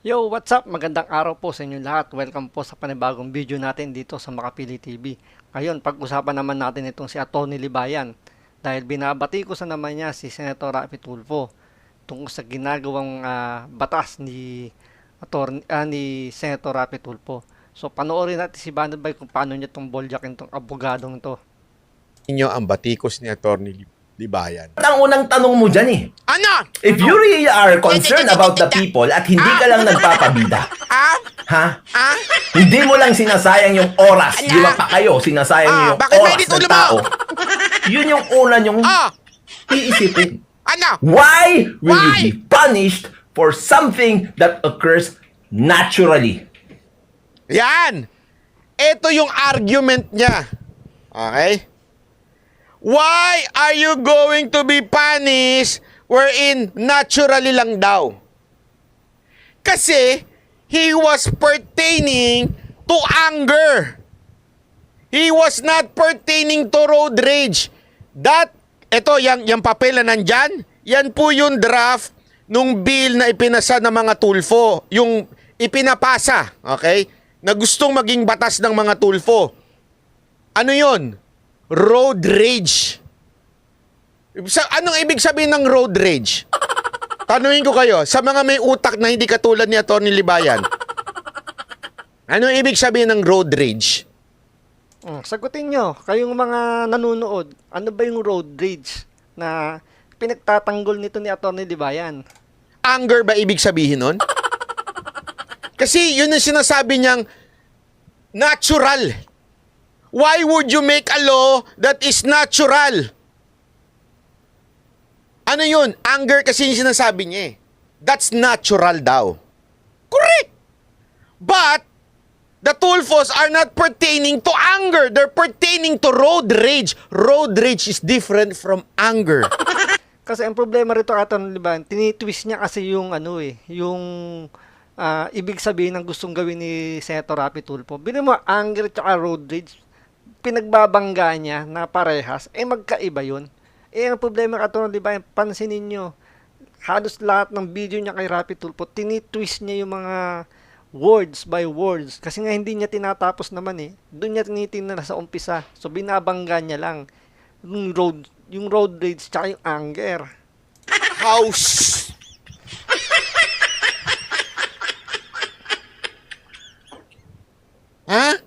Yo, what's up? Magandang araw po sa inyo lahat. Welcome po sa panibagong video natin dito sa Makapili TV. Ngayon, pag-usapan naman natin itong si Atty. Libayan dahil binabati ko sa naman niya si Senator Rapi Tulfo tungkol sa ginagawang ah, batas ni Atty. ah, ni Senator Rapi Tulfo. So, panoorin natin si Banat Bay kung paano niya itong boljakin itong abogadong ito. inyo ang batikos ni Atty. Libayan. Ang unang tanong mo dyan eh. Ano? If you really are concerned about the people at hindi ka lang nagpapabida, Ah? ha? Ah? Hindi mo lang sinasayang yung oras. Di ba pa kayo, sinasayang Ah, niyo yung bakit may oras ng mo? tao. Yun yung una nyong Ah? iisipin. Ano? Why will Why? you be punished for something that occurs naturally? Yan! Ito yung argument niya. Okay? Why are you going to be punished wherein naturally lang daw? Kasi he was pertaining to anger. He was not pertaining to road rage. That, ito, yung, yung papel na nandyan, yan po yung draft nung bill na ipinasa ng mga tulfo. Yung ipinapasa, okay? Na gustong maging batas ng mga tulfo. Ano yon? Road rage. Sa, anong ibig sabihin ng road rage? Tanungin ko kayo, sa mga may utak na hindi katulad ni Atty. Libayan, anong ibig sabihin ng road rage? Mm, sagutin nyo, kayong mga nanonood, ano ba yung road rage na pinagtatanggol nito ni Atty. Libayan? Anger ba ibig sabihin nun? Kasi yun ang sinasabi niyang natural. Why would you make a law that is natural? Ano yun? Anger kasi yung sinasabi niya eh. That's natural daw. Correct! But, the tulfos are not pertaining to anger. They're pertaining to road rage. Road rage is different from anger. Kasi ang problema rito Atty. Libayan, tinitwist niya kasi yung ano eh, yung ah, ibig sabihin ng gustong gawin ni Senator Rapi Tulfo. Bili mo, anger at road rage, pinagbabangga niya na parehas, eh magkaiba yun. Eh ang problema Atty. Libayan, pansinin nyo, halos lahat ng video niya kay Rapi Tulfo, tinitwist niya yung mga words by words. Kasi nga hindi niya tinatapos naman eh. Doon niya tinitingnan na sa umpisa. So binabangga niya lang yung road yung road rage tsaka yung anger. House. Ha?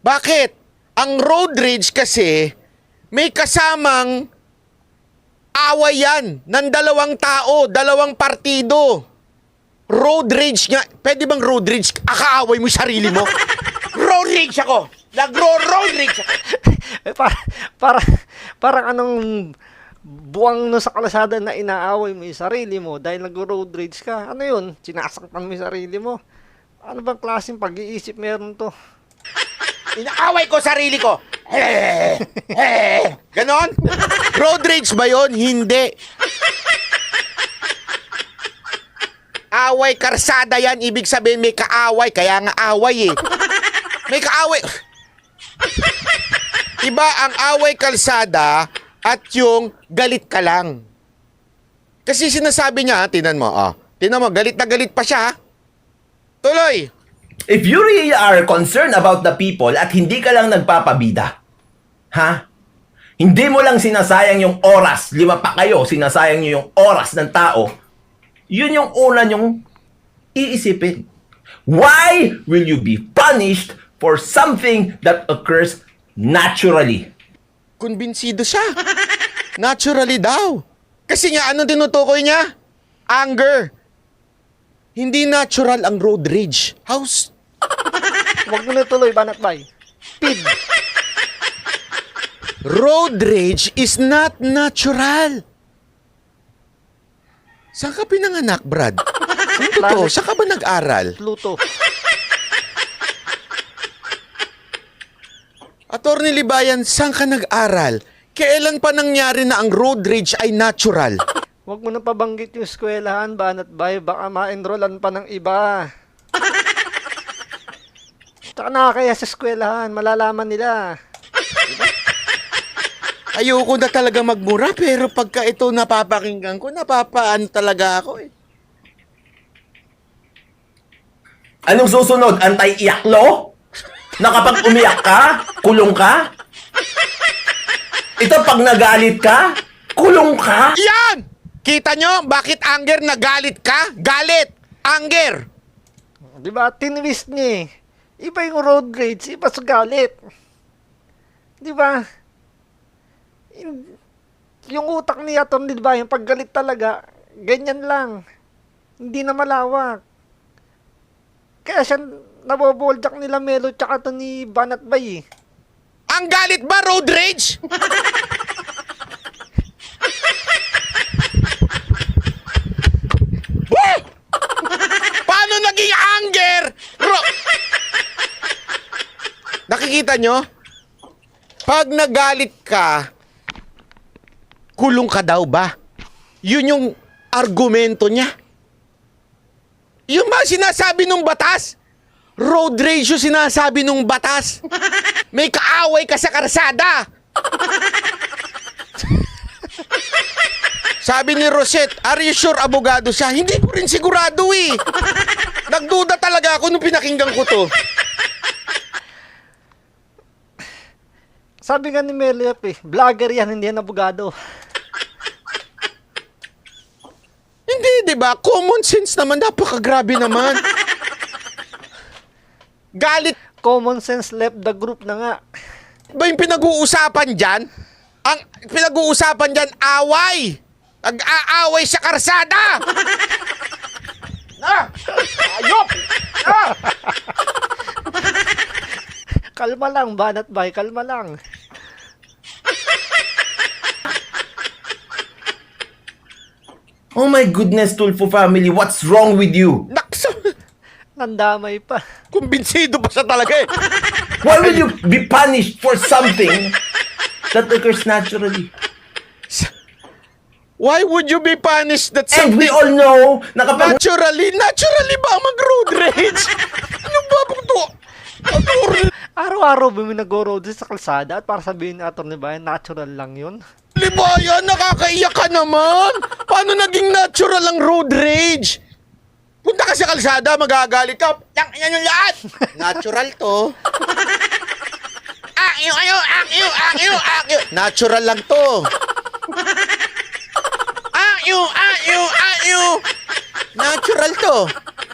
Bakit? Ang road rage kasi may kasamang away yan ng dalawang tao, dalawang partido. Road rage nga. Pwede bang road rage? Akaaway mo yung sarili mo? road rage ako. Nagro-road rage ako. eh, para, para, parang anong buwang no sa kalasada na inaaway mo yung sarili mo dahil nag-road rage ka. Ano yun? Sinasaktan mo yung sarili mo. Ano bang klaseng pag-iisip meron to? Inaaway ko sarili ko. Eh, eh. Ganon? Road rage ba yon? Hindi. Away karsada yan. Ibig sabihin may kaaway. Kaya nga away eh. May kaaway. Iba ang away kalsada at yung galit ka lang. Kasi sinasabi niya, tinan mo, oh. Tinan mo, galit na galit pa siya. Tuloy. If you really are concerned about the people at hindi ka lang nagpapabida, ha? Hindi mo lang sinasayang yung oras, lima pa kayo, sinasayang nyo yung oras ng tao, yun yung una nyong iisipin. Why will you be punished for something that occurs naturally? Kumbinsido siya. Naturally daw. Kasi nga, ano tinutukoy niya? Anger. Hindi natural ang road rage. House. Huwag mo na tuloy, banat bay. Speed. Road rage is not natural. Saan ka pinanganak, Brad? Ano to? Planet. Saan ka ba nag-aral? Pluto. Attorney Libayan, saan ka nag-aral? Kailan pa nangyari na ang road rage ay natural? Huwag mo na pabanggit yung eskwelahan, banat bay. Baka ma-enrollan pa ng iba. Tsaka nakakaya sa eskwelahan, malalaman nila. Ayoko na talaga magmura pero pagka ito napapakinggan ko, napapaan talaga ako eh. Anong susunod? Antay-iyak law? Na kapag umiyak ka, kulong ka? Ito pag nagalit ka, kulong ka? Yan! Kita nyo, bakit anger nagalit ka? Galit! Anger! Di ba? Tinwist niya eh. Iba yung road rage, iba sa galit. Di ba? Yung- utak ni Aton, di ba? Yung paggalit talaga, ganyan lang. Hindi na malawak. Kaya siya naboboldyak nila Melo tsaka to ni Banat Bay eh. Ang galit ba road rage? Woo! Paano naging anger? Ro- Nakikita nyo? Pag nagalit ka, kulong ka daw ba? Yun yung argumento niya. Yung ba sinasabi nung batas? Road rage yung sinasabi nung batas. May kaaway ka sa karsada. Sabi ni Rosette, are you sure abogado siya? Hindi ko rin sigurado eh. Nagduda talaga ako nung pinakinggan ko to. Sabi nga ni Meliop eh, vlogger yan, hindi yan abogado. Hindi, di ba? Common sense naman, napakagrabe naman. Galit Common sense left the group na nga. ba yung pinag-uusapan dyan? Ang pinag-uusapan dyan, away! Nag-aaway sa karsada! na! Ayop! Na! Kalma lang, Banat Bay, kalma lang. Oh my goodness, Tulfo family, what's wrong with you? Naksa! Nandamay pa. Kumbinsido pa siya talaga eh. Why will you be punished for something that occurs naturally? Why would you be punished that And something we all know na kapag naturally, naturally ba mag-road rage? ano ba po to? Araw-araw bumi nag-road sa kalsada at para sabihin ni Atty. Bayan, natural lang yun. ba yan? Nakakaiyak ka naman. Paano naging natural ang road rage? Punta ka sa kalsada, magagalit ka. Yan, yan yung lahat. Natural to. Akiw, akiw, akiw, akiw, akiw. Natural lang to. Akiw, akiw, akiw. Natural to.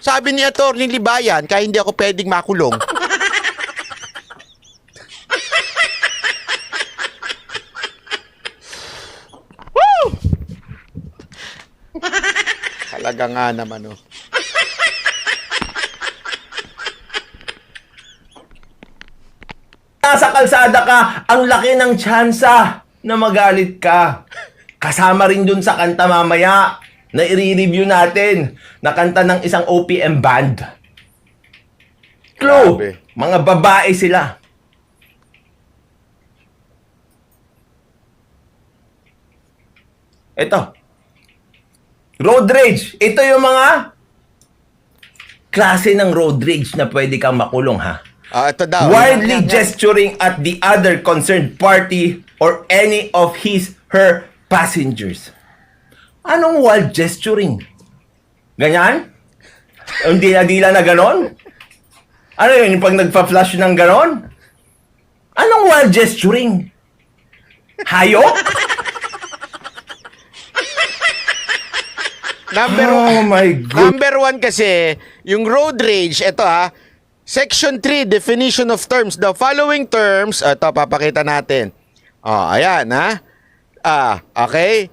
Sabi ni Atty. Libayan, kaya hindi ako pwedeng makulong. Talaga nga naman, oh. nasa kalsada ka, ang laki ng tsansa na magalit ka. Kasama rin dun sa kanta mamaya na i-review natin na kanta ng isang OPM band. Clue, Grabe. mga babae sila. Ito. Road rage. Ito yung mga klase ng road rage na pwede kang makulong ha. Ah, ito daw. Wildly gesturing at the other concerned party or any of his her passengers. Anong wild gesturing? Ganyan? Hindi na dila na ganon? Ano yun, yung pag nagpa-flash ng ganon? Anong wild gesturing? Hayok? Number Oh one, my God. number one kasi, yung road rage, ito ha, Section 3, definition of terms. The following terms, ito, papakita natin. Oh, ayan ha. Ah, okay.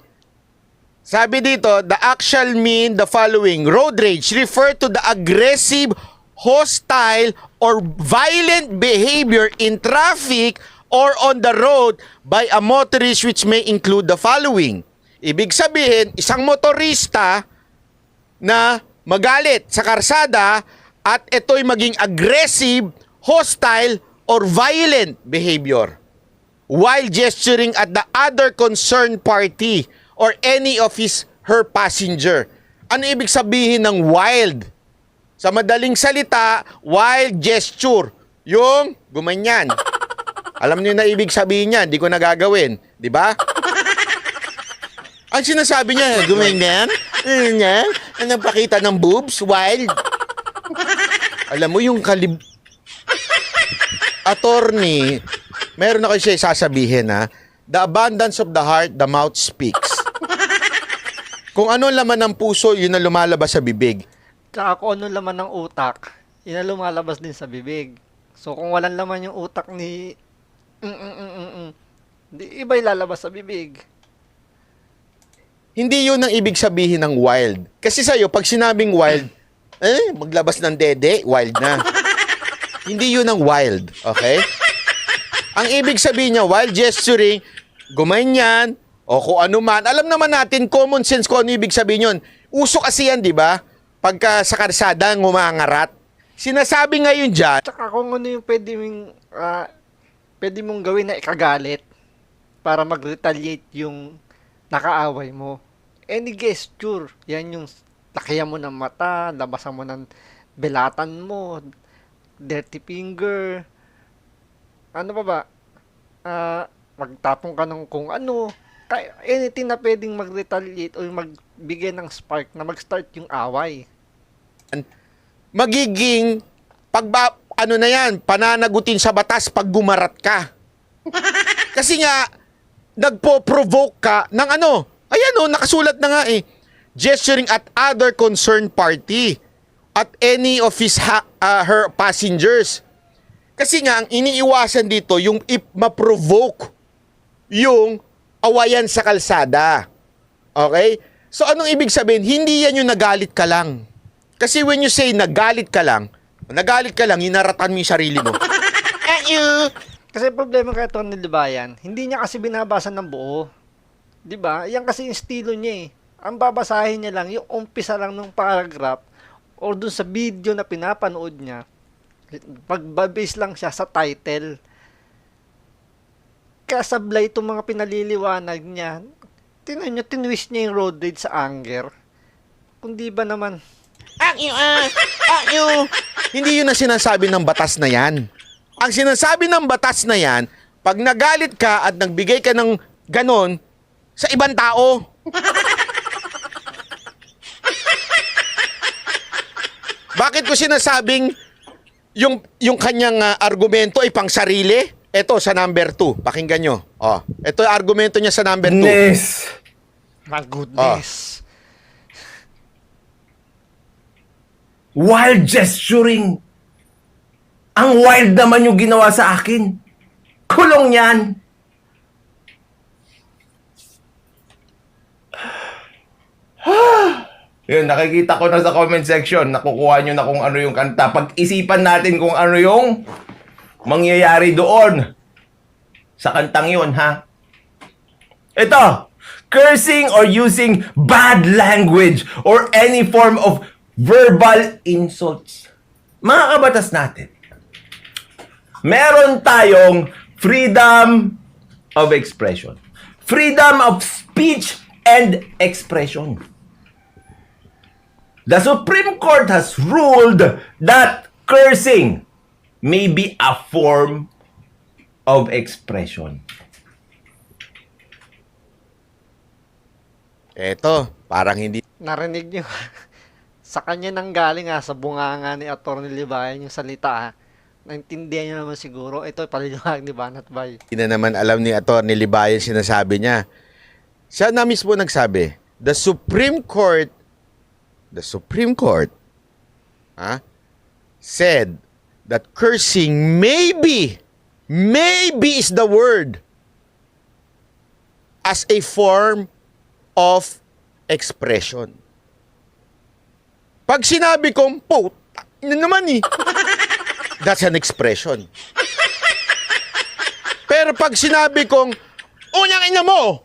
Sabi dito, the actual mean the following. Road rage refer to the aggressive, hostile, or violent behavior in traffic or on the road by a motorist which may include the following. Ibig sabihin, isang motorista na magalit sa karsada at ito'y maging aggressive, hostile, or violent behavior while gesturing at the other concerned party or any of his her passenger. Ano ibig sabihin ng wild? Sa madaling salita, wild gesture. Yung gumanyan. Alam niyo na ibig sabihin niyan, di ko nagagawin, di ba? Ang sinasabi niya, gumanyan, ganyan, ang nagpakita ng boobs, wild. Alam mo yung kalib... Attorney, meron ako siya sasabihin ha. The abundance of the heart, the mouth speaks. Kung ano laman ng puso, yun ang lumalabas sa bibig. Tsaka kung ano laman ng utak, yun ang lumalabas din sa bibig. So kung walang laman yung utak ni mm, mm, mm, mm, mm, di iba lalabas sa bibig. Hindi yun ang ibig sabihin ng wild. Kasi sa'yo, pag sinabing wild, eh, maglabas ng dede, wild na. Hindi yun ang wild, okay? Ang ibig sabihin niya, wild gesturing, gumanyan, o kung ano man. Alam naman natin, common sense ko ano ibig sabihin yun. Uso kasi yan, di ba? Pagka sa karsada, ngumangarat. Sinasabi ngayon dyan, Tsaka kung ano yung pwede mong, ah, pwede mong gawin na ikagalit para mag-retaliate yung nakaaway mo. Any gesture, yan yung lakihan mo ng mata, labasan mo ng belatan mo, dirty finger, ano pa ba? Ah, magtapong ka ng kung ano. Anything na pwedeng mag-retaliate o magbigay ng spark na mag-start yung away. magiging pagba ano na yan, pananagutin sa batas pag gumarat ka. Kasi nga nagpo-provoke ka ng ano? Ayan oh, nakasulat na nga eh. Gesturing at other concerned party at any of his ha- uh, her passengers. Kasi nga ang iniiwasan dito yung if ma-provoke yung awayan sa kalsada. Okay? So anong ibig sabihin? Hindi yan yung nagalit ka lang. Kasi when you say nagalit ka lang, nagalit ka lang, hinaratan mo yung sarili mo. Eh, you. Kasi problema kay Tony Libayan, hindi niya kasi binabasa ng buo. 'Di ba? Yan kasi yung estilo niya eh. Ang babasahin niya lang yung umpisa lang ng paragraph or dun sa video na pinapanood niya. Pagbabase lang siya sa title. Kasablay itong mga pinaliliwanag niya. Tinan niyo, tinwist niya yung road rage sa anger. Kung di ba naman, Ah, you, ah, ah, you. Hindi yun ang sinasabi ng batas na yan. Ang sinasabi ng batas na yan, pag nagalit ka at nagbigay ka ng ganon sa ibang tao. Bakit ko sinasabing yung yung kanyang ah, argumento ay pang sarili? Ito sa number 2. Pakinggan nyo. Oh, ito yung argumento niya sa number 2. Goodness. my goodness. Wild gesturing. Ang wild naman yung ginawa sa akin. Kulong yan. Yun, nakikita ko na sa comment section, nakukuha nyo na kung ano yung kanta. Pag-isipan natin kung ano yung mangyayari doon sa kantang yun, ha? Ito, cursing or using bad language or any form of verbal insults. Mga kabatas natin, meron tayong freedom of expression. Freedom of speech and expression. The Supreme Court has ruled that cursing may be a form of expression. Eto, parang hindi narinig niyo sa kanya nang galing ha, sa bunganga ni Atty. Libayan yung salita ha. Naintindihan niyo naman siguro. Ito paliliwanag ni Banat Bay. Hindi na naman alam ni Atty. Libayan sinasabi niya. Siya na mismo nagsabi, the Supreme Court, the Supreme Court, ha, said that cursing maybe, maybe is the word as a form of expression. Pag sinabi kong, po, na naman eh. That's an expression. Pero pag sinabi kong, unang ina mo,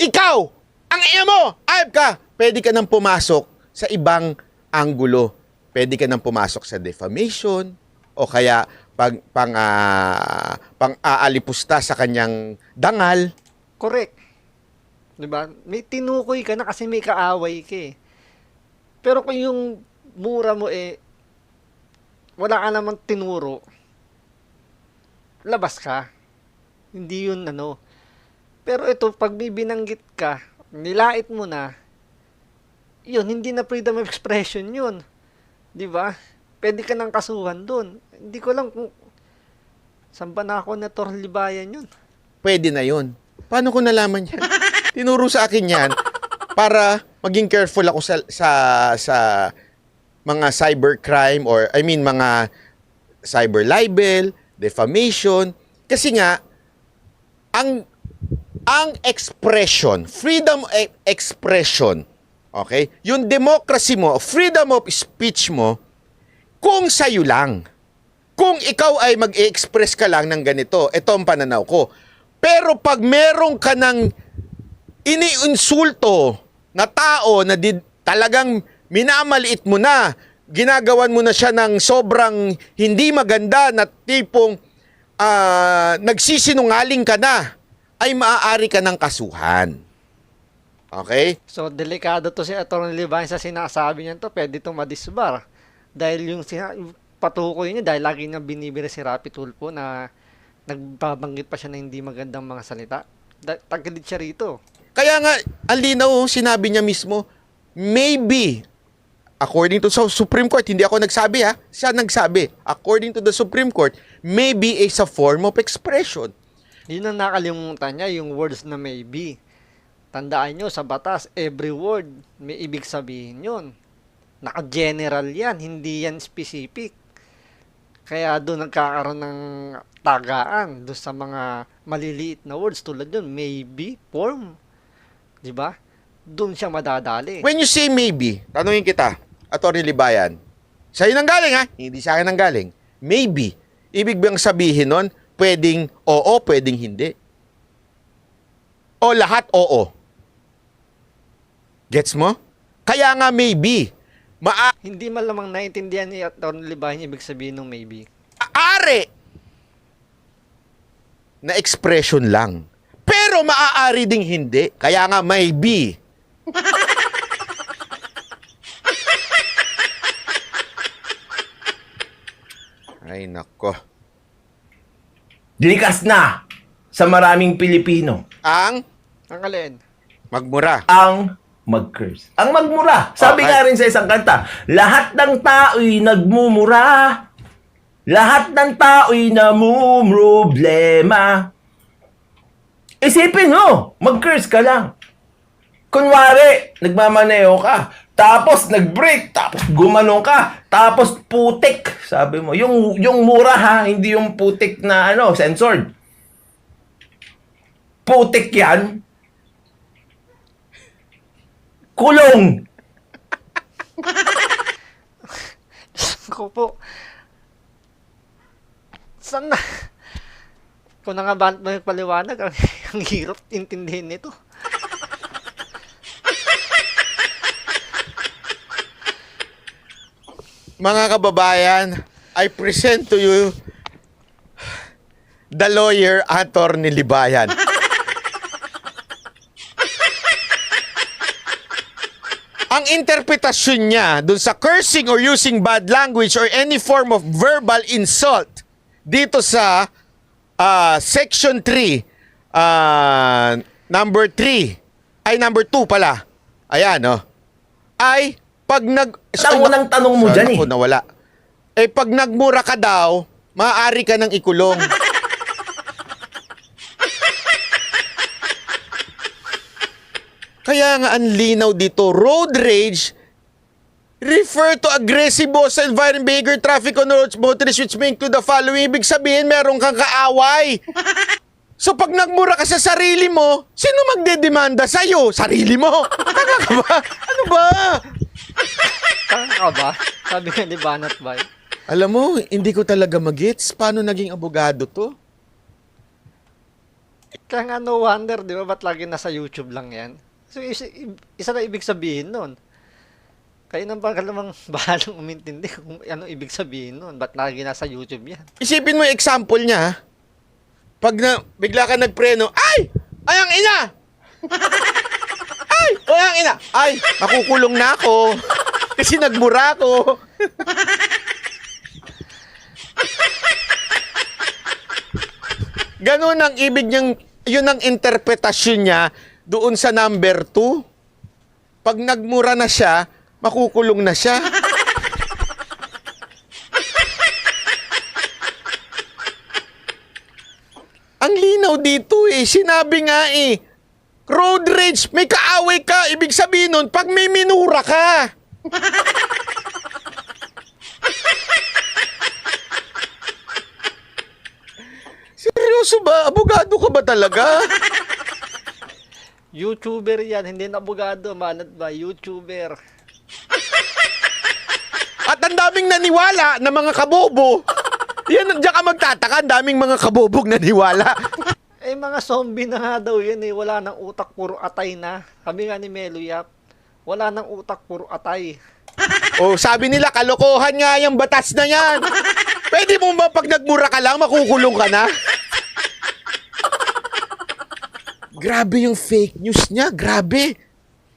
ikaw, ang ina mo, ayop ka, pwede ka nang pumasok sa ibang anggulo. Pwede ka nang pumasok sa defamation, o kaya pag, pang, ah, pang aalipusta sa kanyang dangal. Correct. 'Di ba? May tinukoy ka na kasi may kaaway ka eh. Pero kung yung mura mo eh wala ka namang tinuro, labas ka. Hindi yun ano. Pero ito, pag may binanggit ka, nilait mo na, yun, hindi na freedom of expression yun. Di ba? pwede ka nang kasuhan doon. Hindi ko alam kung saan ba na ako na Torlibayan yun. Pwede na yun. Paano ko nalaman yan? Tinuro sa akin yan para maging careful ako sa, sa, sa mga cybercrime or I mean mga cyber libel, defamation. Kasi nga, ang ang expression, freedom of expression, okay? Yung democracy mo, freedom of speech mo, kung sa'yo lang. Kung ikaw ay mag-express ka lang ng ganito, ito ang pananaw ko. Pero pag meron ka ng iniinsulto na tao na di, talagang minamaliit mo na, ginagawan mo na siya ng sobrang hindi maganda na tipong ah, nagsisinungaling ka na, ay maaari ka ng kasuhan. Okay? So, delikado to si Atty. Libayan sa sinasabi niya to, pwede itong madisbar. Dahil yung, sina- patukoy niya, dahil lagi niya binibira si Rapi Tulfo na nagbabanggit pa siya ng hindi magandang mga salita. Da- tagilid siya rito. Kaya nga, ang linaw, sinabi niya mismo, maybe, according to sa Supreme Court, hindi ako nagsabi ha, siya nagsabi, according to the Supreme Court, maybe is a form of expression. Yun ang nakalimutan niya, yung words na maybe. Tandaan nyo, sa batas, every word may ibig sabihin yun. Naka-general yan, hindi yan specific. Kaya doon nagkakaroon ng tagaan doon sa mga maliliit na words tulad yun, maybe, form. Di ba? Doon siya madadali. When you say maybe, tanungin kita, Atty. Libayan, sa'yo nang galing ha, hindi sa akin nang galing. Maybe, ibig bang sabihin nun, pwedeng oo, pwedeng hindi? O lahat oo? Gets mo? Kaya nga maybe, maa Hindi malamang naintindihan ni Atty. Libayan ibig sabihin ng maybe. maaari na expression lang. Pero maaari ding hindi. Kaya nga maybe. Ay nako. Likas na sa maraming Pilipino Ang Ang alin? magmura. ang mag-curse. Ang magmura. Sabi Okay. nga rin sa isang kanta, lahat ng tao'y nagmumura. Lahat ng tao'y namumroblema. Isipin mo, mag-curse ka lang. Kunwari, nagmamaneo ka, tapos nag-break, tapos gumanong ka, tapos putik. Sabi mo, yung, yung mura ha, hindi yung putik na ano, censored. Putik yan. Kulong. ko po. Saan na? Kung na nga ba may paliwanag, ang, ang hirap intindihin nito. Mga kababayan, I present to you the lawyer Attorney Libayan. Ang interpretasyon niya dun sa cursing or using bad language or any form of verbal insult dito sa ah, section 3 ah, number 3 ay number 2 pala. Ayan, no. Ay pag nag Ang unang tanong mo dyan eh. ako nawala? Eh, pag nagmura ka daw, maaari ka ng ikulong. Kaya nga ang linaw dito, road rage refer to aggressive hostile violent behavior traffic on roads motorists which may include the following. Ibig sabihin, meron kang kaaway. So pag nagmura ka sa sarili mo, sino magdedemanda sa'yo? Sarili mo? Tanga ka ba? Ano ba? Tanga ka ba? Sabi nga ni Banat Bay. Alam mo, hindi ko talaga magets paano naging abogado to. Kaya nga no wonder, di ba? Ba't lagi nasa YouTube lang yan? So, isa, isa na ibig sabihin nun. Kayo nang ba namang bahalang umintindi kung ano ibig sabihin nun. Ba't lagi nasa YouTube yan? Isipin mo yung example niya. ha? Pag na, bigla ka nagpreno, ay! Ay ang ina! Kaya ina, ay, makukulong na ako. Kasi nagmura ako. Ganun ang ibig niyang, yun ang interpretasyon niya doon sa number 2. Pag nagmura na siya, makukulong na siya. ang linaw dito eh, sinabi nga eh, Road rage, may kaaway ka. Ibig sabihin nun, pag may minura ka. Seryoso ba? Abogado ka ba talaga? YouTuber yan, hindi na abogado, manat ba? YouTuber. At ang daming naniwala na mga kabobo. Yan, diyan ka magtataka. Ang daming mga kabobog naniwala. Eh, mga zombie na nga daw yan eh. Wala nang utak, puro atay na. Sabi nga ni Melo Yap, wala nang utak, puro atay. O sabi nila, kalokohan nga yung batas na yan. Pwede mo ba pag nagmura ka lang, makukulong ka na? Grabe yung fake news niya, grabe.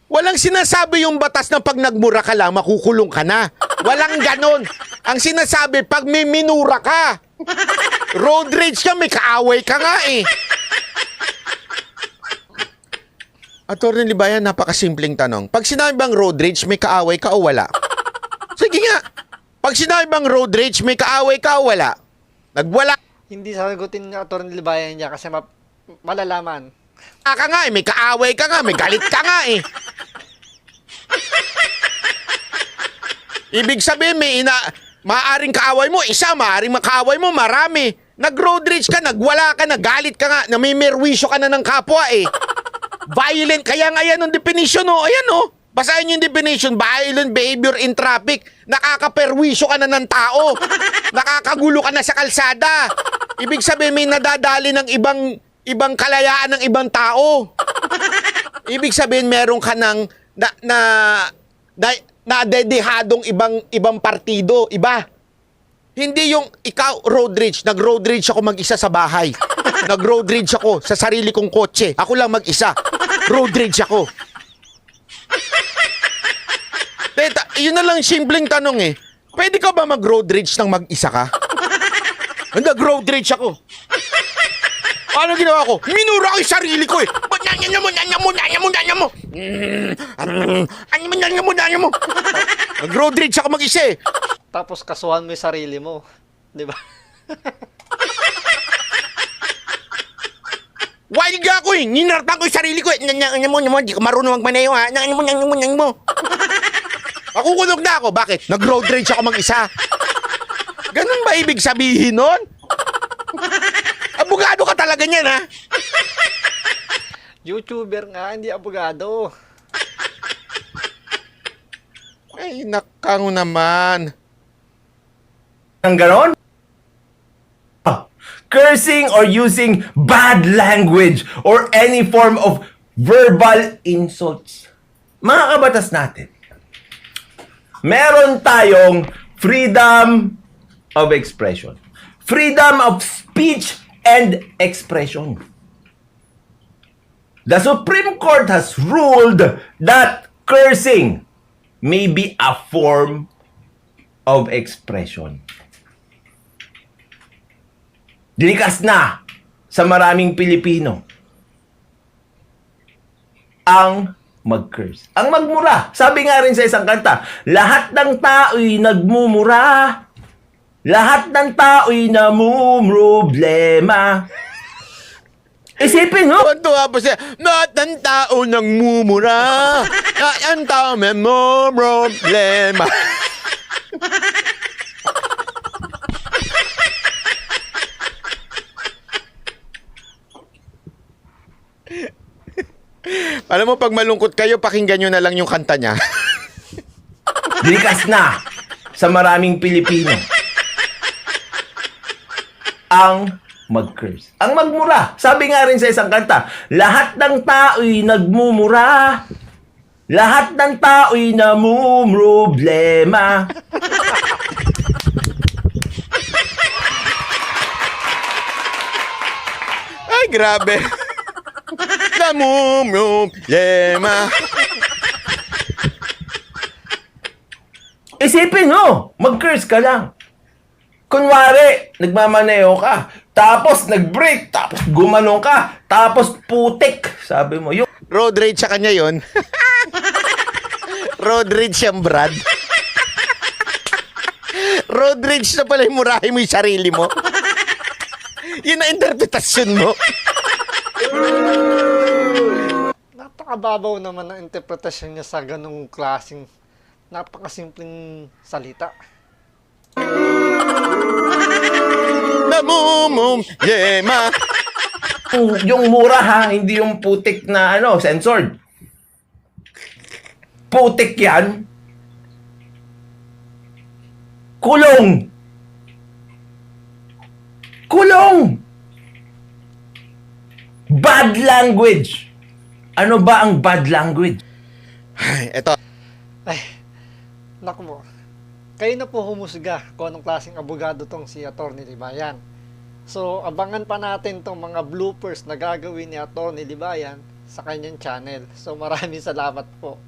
Walang sinasabi yung batas na pag nagmura ka lang, makukulong ka na. Walang ganon. Ang sinasabi, pag may minura ka, road rage ka, may kaaway ka nga eh. Attorney Libayan, napakasimpleng tanong. Pag sinabi bang road rage, may kaaway ka o wala? Sige nga. Pag sinabi bang road rage, may kaaway ka o wala? Nagwala Hindi sasagutin niya attorney libayan niya kasi ma- malalaman. ka nga eh, may kaaway ka nga, may galit ka nga eh. Ibig sabihin, may ina... Maaring kaaway mo, isa, maaring makaaway mo, marami. Nag-road rage ka, nagwala ka, nagalit ka nga, namimerwisyo ka na ng kapwa eh. Violent, kaya nga yan ang definition oh. Ayan oh. Basahin yung definition, violent behavior in traffic. Nakakaperwisyo ka na ng tao. Nakakagulo ka na sa kalsada. Ibig sabihin may nadadali ng ibang ibang kalayaan ng ibang tao. Ibig sabihin meron ka ng na na na, nadedehadong ibang ibang partido, iba. Hindi yung ikaw road rage, nag-road rage ako mag-isa sa bahay. Nag-road rage ako sa sarili kong kotse. Ako lang mag-isa. Road rage ako. Teta, yun na lang simpleng tanong eh. Pwede ka ba mag-road rage nang mag-isa ka? Nag-road rage ako. Ano ginawa ko? Minura ko yung sarili ko eh. Ba't nanya mo, nanya mo, nanya mo, nanya mo? Ano mo, nanya mo, nanya mo? Nag-road rage ako mag-isa eh. Tapos kasuhan mo yung sarili mo. Di ba? Wild ka ako eh. Ninartan ko yung sarili ko eh. Nanya, nanya mo, nanya mo, di ka marunong magmaneho ha. Nanya mo, nanya mo, nanya mo. Makukulog na ako. Bakit? Nag-road rage ako mag-isa. Ganun ba ibig sabihin nun? Abogado ka talaga niyan ha? YouTuber nga, hindi abogado. Ay, nakang naman. Ang ganon? Cursing or using bad language or any form of verbal insults. Mga kabatas natin, meron tayong freedom of expression. Freedom of speech and expression. The Supreme Court has ruled that cursing may be a form of expression. Dinikas na sa maraming Pilipino ang mag-curse. Ang magmura. Sabi nga rin sa isang kanta, lahat ng tao'y nagmumura. Lahat ng tao'y namumroblema. Isipin mo, Tuwa pa siya, lahat ng tao nang mumura. Lahat ng tao may problema. Alam mo, pag malungkot kayo, pakinggan nyo na lang yung kanta niya. Dinikas na sa maraming Pilipino ang mag-curse. Ang magmura. Sabi nga rin sa isang kanta, lahat ng tao'y nagmumura. Lahat ng tao'y namumroblema. Ay, grabe. Namumroblema. Isipin mo, mag-curse ka lang. Kunwari, nagmamaneho ka, tapos nag-break, tapos gumanong ka, tapos putik. Sabi mo, yung Road rage sa kanya yon. Road rage siyang Brad. Road rage na pala yung murahin mo yung sarili mo. Yun ang interpretasyon mo. Napakababaw naman ng interpretasyon niya sa ganong klaseng napakasimpleng salita. Namumum, yema. yung, yung mura ha, hindi yung putik na ano, censored. Putik yan. Kulong. Kulong. Bad language. Ano ba ang bad language? Ay, eto. Ay, naku mo. Kayo na po humusga kung anong klaseng abogado tong si Atty. Libayan. So, abangan pa natin tong mga bloopers na gagawin ni Atty. Libayan sa kanyang channel. So, maraming salamat po.